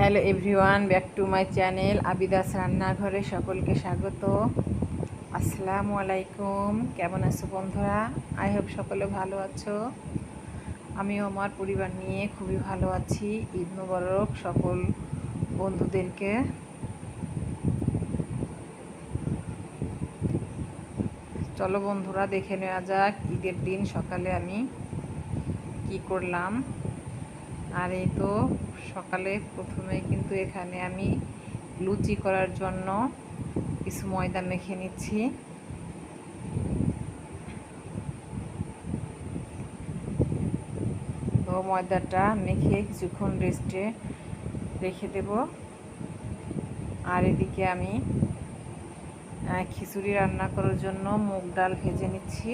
Hello everyone, back to my channel আবিদাস রান্নাঘরে সকলকে স্বাগত। আসসালামু আলাইকুম, কেমন আছো বন্ধুরা? আই হোপ সকলে ভালো আছো। আমিও আমার পরিবার নিয়ে খুবই ভালো আছি। ঈদ মুবারক সকল বন্ধুদেরকে। চলো বন্ধুরা, দেখে নেওয়া যাক ঈদের দিন সকালে আমি কি করলাম। আর এই তো সকালে প্রথমে কিন্তু এখানে আমি লুচি করার জন্য কিছু ময়দা মেখে নিচ্ছি। তো ময়দাটা মেখে কিছুক্ষণ রেস্টে রেখে দেব। আর এদিকে আমি খিচুড়ি রান্না করার জন্য মুগ ডাল ভেজে নিচ্ছি।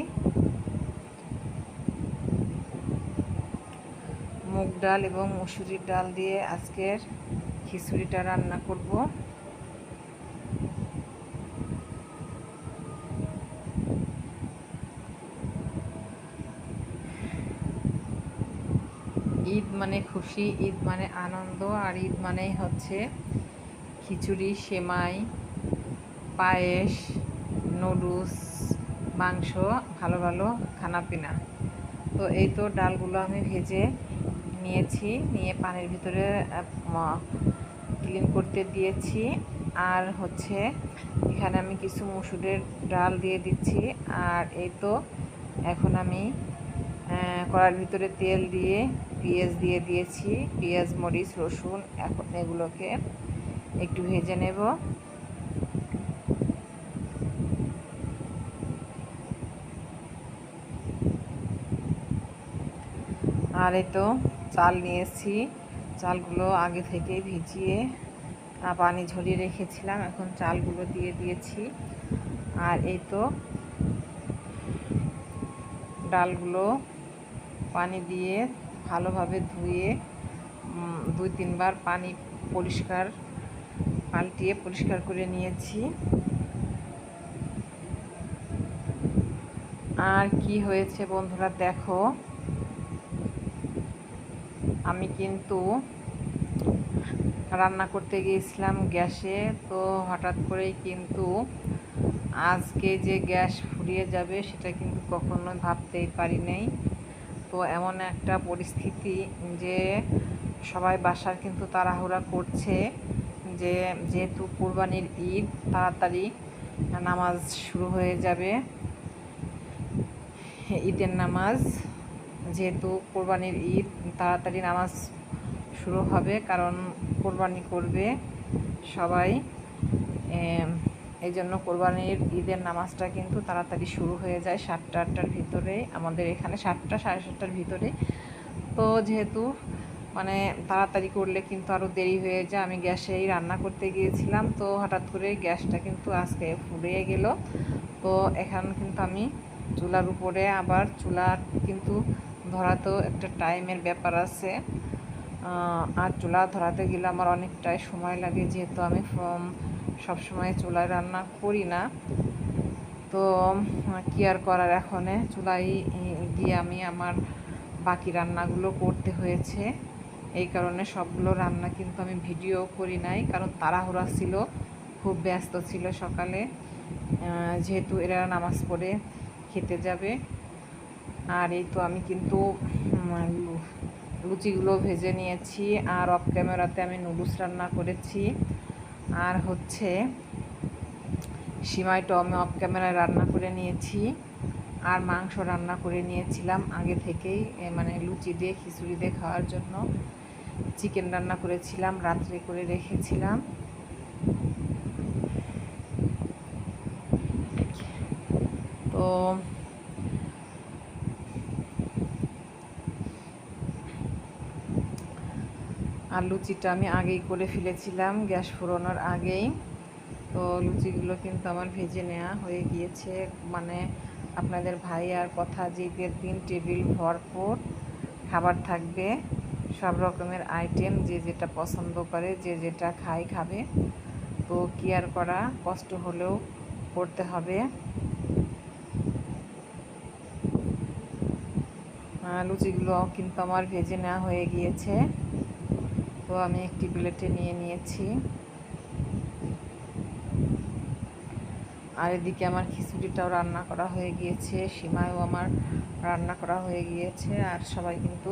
মুগ ডাল এবং মুসুরির ডাল দিয়ে আজকের খিচুড়িটা রান্না করব। ঈদ মানে খুশি, ঈদ মানে আনন্দ, আর ঈদ মানেই হচ্ছে খিচুড়ি, সেমাই, পায়েস, নুডলস, মাংস, ভালো ভালো খানাপিনা। তো এই তো ডালগুলো আমি ভেজে নিয়েছি, নিয়ে পানির ভিতরে ক্লিন করতে দিয়েছি। আর হচ্ছে এখানে আমি কিছু মুসুরের ডাল দিয়ে দিচ্ছি। আর এই তো এখন আমি কড়ার ভিতরে তেল দিয়ে পেঁয়াজ দিয়ে দিয়েছি। পেঁয়াজ, মরিচ, রসুন, এখন এগুলোকে একটু ভেজে নেব। আর এই তো চাল নিয়েছি। চালগুলো আগে থেকে ভিজিয়ে পানি ঝরিয়ে রেখেছিলাম। এখন চালগুলো দিয়ে দিয়েছি। আর এই তো ডালগুলো পানি দিয়ে ভালোভাবে ধুয়ে দুই তিনবার পানি পরিষ্কার পাল্টিয়ে পরিষ্কার করে নিয়েছি। আর কি হয়েছে বন্ধুরা দেখো। আমি কিন্তু রান্না করতে গিয়েছিলাম গ্যাসে, তো হঠাৎ করেই কিন্তু আজকে যে গ্যাস ফুরিয়ে যাবে সেটা কিন্তু কখনো ভাবতেই পারি নাই। তো এমন একটা পরিস্থিতি যে সবাই বাসার কিন্তু তাড়াহুড়া করছে যে যেহেতু কোরবানির ঈদ, তাড়াতাড়ি নামাজ শুরু হয়ে যাবে, ঈদের নামাজ। যেহেতু কোরবানির ঈদ, তাড়াতাড়ি নামাজ শুরু হবে, কারণ কোরবানি করবে সবাই। এই জন্য কোরবানির ঈদের নামাজটা কিন্তু তাড়াতাড়ি শুরু হয়ে যায় সাতটা, আটটার ভিতরে। আমাদের এখানে সাতটা, সাড়ে সাতটার ভিতরে। তো যেহেতু মানে তাড়াতাড়ি করলে কিন্তু আরও দেরি হয়ে যায়। আমি গ্যাসেই রান্না করতে গিয়েছিলাম, তো হঠাৎ করে গ্যাসটা কিন্তু আজকে ফুরিয়ে গেল। তো এখন কিন্তু আমি চুলার উপরে আবার চুলার কিন্তু ধরাতেও একটা টাইমের ব্যাপার আছে। আর চুলা ধরাতে গেলে আমার অনেকটাই সময় লাগে, যেহেতু আমি সব সময় চুলায় রান্না করি না। তো কি আর করার এখনে? চুলাই দিয়ে আমি আমার বাকি রান্নাগুলো করতে হয়েছে। এই কারণে সবগুলো রান্না কিন্তু আমি ভিডিও করি নাই, কারণ তাড়াহুড়া ছিল, খুব ব্যস্ত ছিল সকালে। যেহেতু এরা নামাজ পড়ে খেতে যাবে। আর এই তো আমি কিন্তু লুচিগুলো ভেজে নিয়েছি আর অফ ক্যামেরাতে আমি নুডলস রান্না করেছি। আর হচ্ছে সিমাইটাও আমি অফ ক্যামেরায় রান্না করে নিয়েছি আর মাংস রান্না করে নিয়েছিলাম আগে থেকেই মানে লুচি দিয়ে খিচুড়ি দিয়ে খাওয়ার জন্য। চিকেন রান্না করেছিলাম, রাত্রে করে রেখেছিলাম। তো আর লুচিটা আমি আগেই করে ফেলেছিলাম, গ্যাস ফুরোনোর আগেই। তো লুচিগুলো কিন্তু আমার ভেজে নেওয়া হয়ে গিয়েছে। মানে আপনাদের ভাই আর কথা যে দিন, টেবিল ভরপুর, খাবার থাকবে, সব রকমের আইটেম, যে যেটা পছন্দ করে, যে যেটা খায়, খাবে। তো কি আর করা, কষ্ট হলেও করতে হবে। লুচিগুলো কিন্তু আমার ভেজে নেওয়া হয়ে গিয়েছে। তো আমি একটি প্লেটে নিয়ে নিয়েছি। আর এদিকে আমার খিচুড়িটাও রান্না করা হয়ে গিয়েছে সীমায়ও আমার রান্না করা হয়ে গিয়েছে, আর সবাই কিন্তু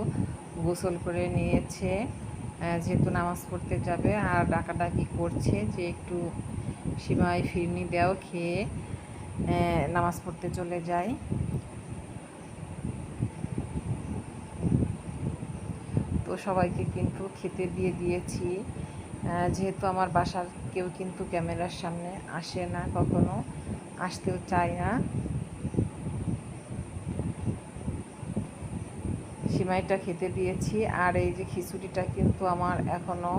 গোসল করে নিয়েছে। যেহেতু নামাজ পড়তে যাবে, আর ডাকাডাকি করছে যে একটু সীমায় ফিরনি দেও খেয়ে নামাজ পড়তে চলে যায়। তো সবাইকে কিন্তু খেতে দিয়ে দিয়েছি। যেহেতু আমার বাসার কেউ কিন্তু ক্যামেরার সামনে আসে না কখনো, আসতেও চায় না। সিমাইটা খেতে দিয়েছি। আর এই যে খিচুড়িটা কিন্তু আমার এখনও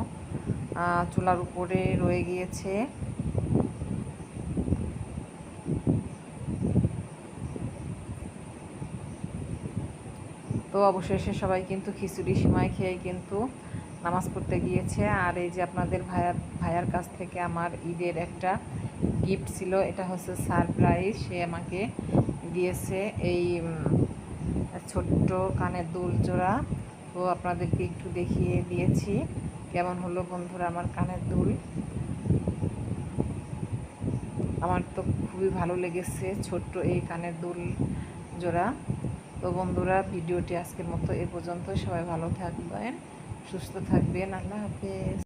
চুলার উপরে রয়ে গিয়েছে। তো অবশেষে সবাই কিন্তু খিচুড়ি সিমাই খেয়ে কিন্তু নামাজ পড়তে গিয়েছে। আর এই যে আপনাদের ভাইয়ার ভাইয়ার কাছ থেকে আমার ঈদের একটা গিফট ছিল, এটা হচ্ছে সারপ্রাইজ সে আমাকে দিয়েছে এই ছোট্ট কানের দুল জোড়া। তো আপনাদেরকে একটু দেখিয়ে দিয়েছি কেমন হলো বন্ধুরা আমার কানের দুল। আমার তো খুবই ভালো লেগেছে ছোট্ট এই কানের দুল জোড়া। তো বন্ধুরা ভিডিওটি আজকের মতো এ পর্যন্ত। সবাই ভালো থাকবেন সুস্থ থাকবেন। আল্লাহ হাফেজ।